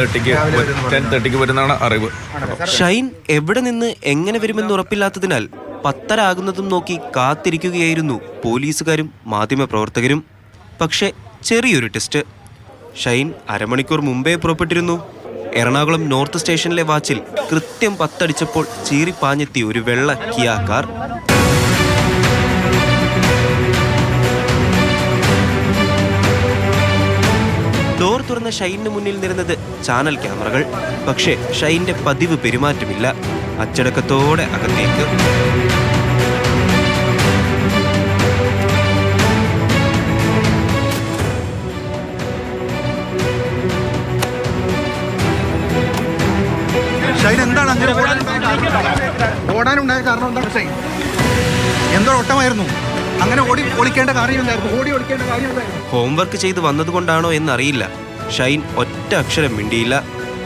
തേർട്ടിക്ക് ten തേർട്ടിക്ക് വരുന്നതാണ് അറിവ്. ഷൈൻ എവിടെ നിന്ന് എങ്ങനെ വരുമെന്ന് ഉറപ്പില്ലാത്തതിനാൽ പത്തരാകുന്നതും നോക്കി കാത്തിരിക്കുകയായിരുന്നു പോലീസുകാരും മാധ്യമപ്രവർത്തകരും പക്ഷേ ചെറിയൊരു ടെസ്റ്റ്. ഷൈൻ അരമണിക്കൂർ മുമ്പേ പുറപ്പെട്ടിരുന്നു. എറണാകുളം നോർത്ത് സ്റ്റേഷനിലെ വാച്ചിൽ കൃത്യം പത്തടിച്ചപ്പോൾ ചീറിപ്പാഞ്ഞെത്തി ഒരു വെള്ള കിയാ കാർ തുറന്ന ഷൈനിന് മുന്നിൽ നിരുന്നത് ചാനൽ ക്യാമറകൾ. പക്ഷേ ഷൈന്റെ പതിവ് പെരുമാറ്റമില്ല. അച്ചടക്കത്തോടെ അകത്തേക്ക്. ഷൈൻ എന്താണ് അങ്ങനെ ഓടാനുണ്ടായ കാരണം എന്താണ് ഷൈൻ? എന്തോ ഓട്ടമായിരുന്നു. അങ്ങനെ ഓടി ഒളിക്കേണ്ട കാര്യമില്ലായിരുന്നു. ഓടി ഒളിക്കേണ്ട കാര്യമില്ലായിരുന്നു. ഹോംവർക്ക് ചെയ്ത് വന്നതുകൊണ്ടാണോ എന്നറിയില്ല. ഷൈൻ ഒറ്റ അക്ഷരം മിണ്ടിയില്ല.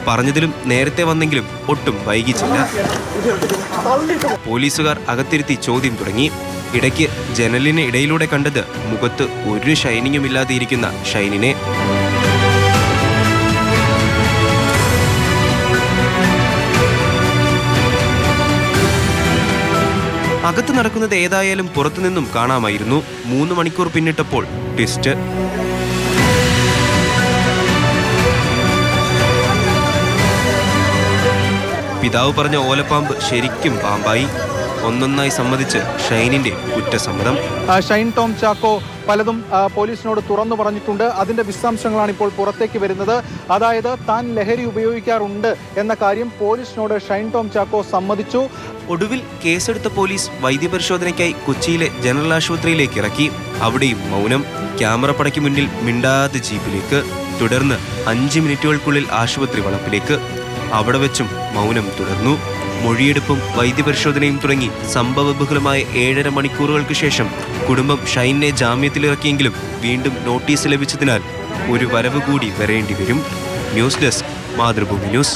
പറഞ്ഞതിലും നേരത്തെ വന്നെങ്കിലും ഒട്ടും വൈകിച്ചില്ല. പോലീസുകാർ അകത്തിരുത്തി ചോദ്യം തുടങ്ങി. ഇടയ്ക്ക് ജനലിന് ഇടയിലൂടെ കണ്ടത് മുഖത്ത് ഒരു ഷൈനിങ്ങും ഇല്ലാതെ ഇരിക്കുന്ന ഷൈനിനെ. അകത്ത് നടക്കുന്നത് ഏതായാലും പുറത്തുനിന്നും കാണാമായിരുന്നു. മൂന്ന് മണിക്കൂർ പിന്നിട്ടപ്പോൾ ട്വിസ്റ്റ്. പിതാവ് പറഞ്ഞ ഓലപ്പാമ്പ് ശരിക്കും പാമ്പായി. ഒന്നൊന്നായി സമ്മതിച്ച് ഷൈനിന്റെ കുറ്റസമ്മതം. ഷൈൻ ടോം ചാക്കോ പലതും പോലീസിനോട് തുറന്നു പറഞ്ഞിട്ടുണ്ട്. അതിന്റെ വിശദാംശങ്ങളാണ് ഇപ്പോൾ പുറത്തേക്ക് വരുന്നത്. അതായത് താൻ ലഹരി ഉപയോഗിക്കാറുണ്ട് എന്ന കാര്യം പോലീസിനോട് ഷൈൻ ടോം ചാക്കോ സമ്മതിച്ചു. ഒടുവിൽ കേസെടുത്ത പോലീസ് വൈദ്യപരിശോധനയ്ക്കായി കൊച്ചിയിലെ ജനറൽ ആശുപത്രിയിലേക്ക് ഇറക്കി. അവിടെയും മൗനം. ക്യാമറ പടയ്ക്ക് മുന്നിൽ മിണ്ടാതെ ജീപ്പിലേക്ക്. തുടർന്ന് അഞ്ച് മിനിറ്റുകൾക്കുള്ളിൽ ആശുപത്രി വളപ്പിലേക്ക്. അവിടെ വെച്ചും മൗനം തുടർന്നു. മൊഴിയെടുപ്പും വൈദ്യപരിശോധനയും തുടങ്ങി സംഭവബഹുലമായ ഏഴര മണിക്കൂറുകൾക്ക് ശേഷം കുടുംബം ഷൈനെ ജാമ്യത്തിലിറക്കിയെങ്കിലും വീണ്ടും നോട്ടീസ് ലഭിച്ചതിനാൽ ഒരു വരവ് കൂടി വരേണ്ടി വരും ന്യൂസ് ഡെസ്ക് മാതൃഭൂമി ന്യൂസ്.